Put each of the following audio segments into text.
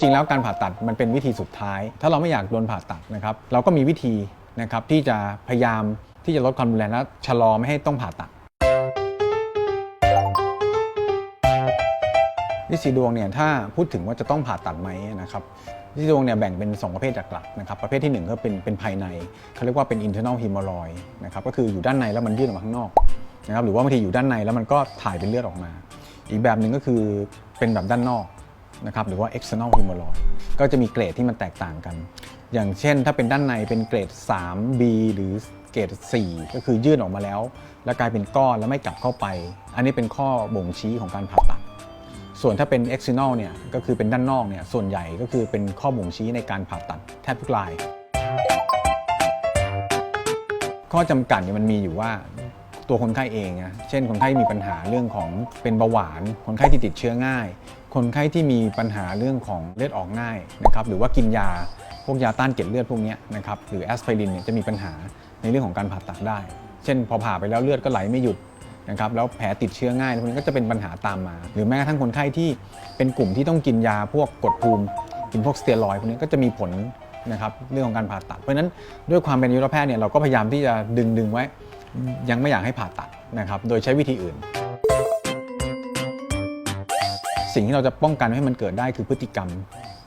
ริง ๆ แล้วการผ่าตัดมันเป็นวิธีสุดท้าย ถ้าเราไม่อยากโดนผ่าตัดนะครับ เราก็มีวิธีนะครับที่จะพยายามที่จะลดความรุนแรงและชะลอไม่ให้ต้องผ่าตัดลิสีดวงเนี่ยถ้าพูดถึงว่าจะต้องผ่าตัดไหมนะครับลิสีดวงเนี่ยแบ่งเป็น 2 ประเภทหลักๆนะครับประเภทที่ 1 ก็เป็นเป็นภายในเขาเรียกว่าเป็น internal hemorrhoid นะครับก็คืออยู่ด้านในแล้วมันยื่นออกมาข้างนอกนะครับหรือว่าบางทีอยู่ด้านในแล้วมันก็ถ่ายเป็นเลือดออกมา อีกแบบหนึ่งก็คือเป็นแบบด้านนอก นะครับหรือว่า external hemorrhoid ก็จะมีเกรดที่มันแตกต่างกัน อย่างเช่นถ้าเป็นด้านในเป็นเกรด 3B หรือเกรด 4 ก็คือยื่นออกมาแล้ว แล้วกลายเป็นก้อนแล้วไม่กลับเข้าไป อันนี้เป็นข้อบ่งชี้ของการผ่าตัด ส่วนถ้าเป็น external เนี่ยก็คือเป็นด้านนอกเนี่ยส่วนใหญ่ก็คือเป็นข้อบ่งชี้ในการผ่าตัดแทบทุกราย ข้อจำกัดเนี่ยมันมีอยู่ว่าตัวคนไข้เองนะเช่นคนไข้มีปัญหาเรื่องของเป็นเบาหวาน คนไข้ที่ติดเชื้อง่าย คนไข้ที่มีปัญหาเรื่องของเลือดออกง่ายนะครับหรือว่ากินยาพวกยาต้านเกล็ดเลือดพวกนี้นะครับหรือแอสไพรินเนี่ยจะมีปัญหาในเรื่องของการผ่าตัดได้ เช่น พอผ่าไปแล้วเลือดก็ไหลไม่หยุดนะครับแล้วแผลติดเชื้อง่ายพวกนี้ก็จะเป็นปัญหาตามมา หรือแม้กระทั่งคนไข้ที่เป็นกลุ่มที่ต้องกินยาพวกกดภูมิ กินพวกสเตียรอยด์พวกนี้ก็จะมีผลนะครับเรื่องของการผ่าตัด เพราะฉะนั้นด้วยความเป็นยุรแพทย์เนี่ยเราก็พยายามที่จะดึงดึงไว้ ยังไม่อยากให้ผ่าตัดนะครับโดยใช้วิธีอื่น สิ่งที่เราจะป้องกันไม่ให้มันเกิดได้คือพฤติกรรม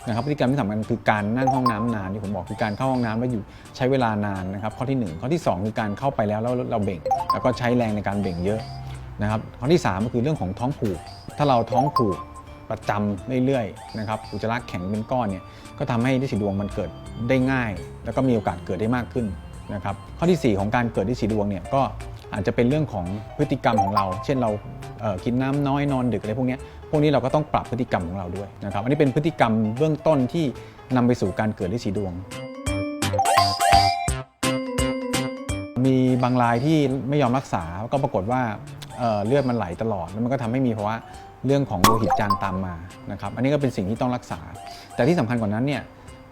นะครับพฤติกรรมที่สำคัญคือการนั่งห้องน้ำนานที่ผมบอกคือการเข้าห้องน้ำแล้วอยู่ใช้เวลานานนะครับข้อที่ 1 ข้อที่ 2 คือการเข้าไปแล้วแล้วเราเบ่ง แล้วก็ใช้แรงในการเบ่งเยอะนะครับข้อที่ 3 ก็คือเรื่องของท้องผูก ถ้าเราท้องผูกประจำเรื่อยๆนะครับอุจจาระแข็งเป็นก้อนเนี่ยก็ทำให้ลิสีดวงมันเกิดได้ง่าย แล้วก็มีโอกาสเกิดได้มากขึ้นนะครับข้อทีสี่4 ของการเกิดลิสีดวงเนี่ยก็อาจจะเป็นเรื่องของพฤติกรรมของเรา เช่นเรา กินน้ำน้อยนอนดึกอะไรพวกนี้พวกนี้เราก็ต้องปรับพฤติกรรมของเราด้วยนะครับอันนี้เป็นพฤติกรรมเบื้องต้นที่นำไปสู่การเกิดลิสีดวง มีบางรายที่ไม่ยอมรักษาก็ปรากฏว่าเเลือดมันไหลตลอดแล้วมันก็ทำให้มีภาวะเรื่องของโลหิตจางตามมานะครับอันนี้ก็เป็นสิ่งที่ต้องรักษา แต่ที่สำคัญกว่านั้นเนี่ย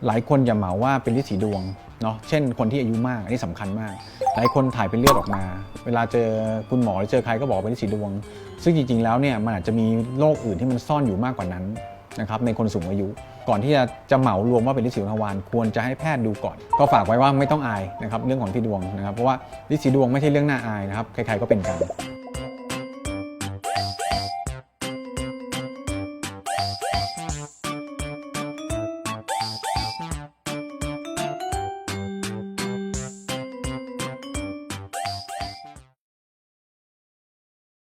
หลายคนอย่าเหมาว่าเป็นฤทธิ์สีดวง เนาะเช่นคนที่อายุมาก อันนี้สำคัญมากหลายคนถ่ายเป็นเลือดออกมา เวลาเจอคุณหมอหรือเจอใครก็บอกเป็นสีดวง ซึ่งจริงๆแล้วเนี่ยมันอาจจะมีโรคอื่นที่มันซ่อนอยู่มากกว่านั้นนะครับในคนสูงอายุ ก่อนที่จะจะเหมารวมว่าเป็นฤทธิ์สีดวงทวารควรจะให้แพทย์ดูก่อน ก็ฝากไว้ว่าไม่ต้องอายนะครับเรื่องของที่ดวงนะครับเพราะว่าฤทธิ์สีดวงไม่ใช่เรื่องน่าอายนะครับใครๆก็เป็นกัน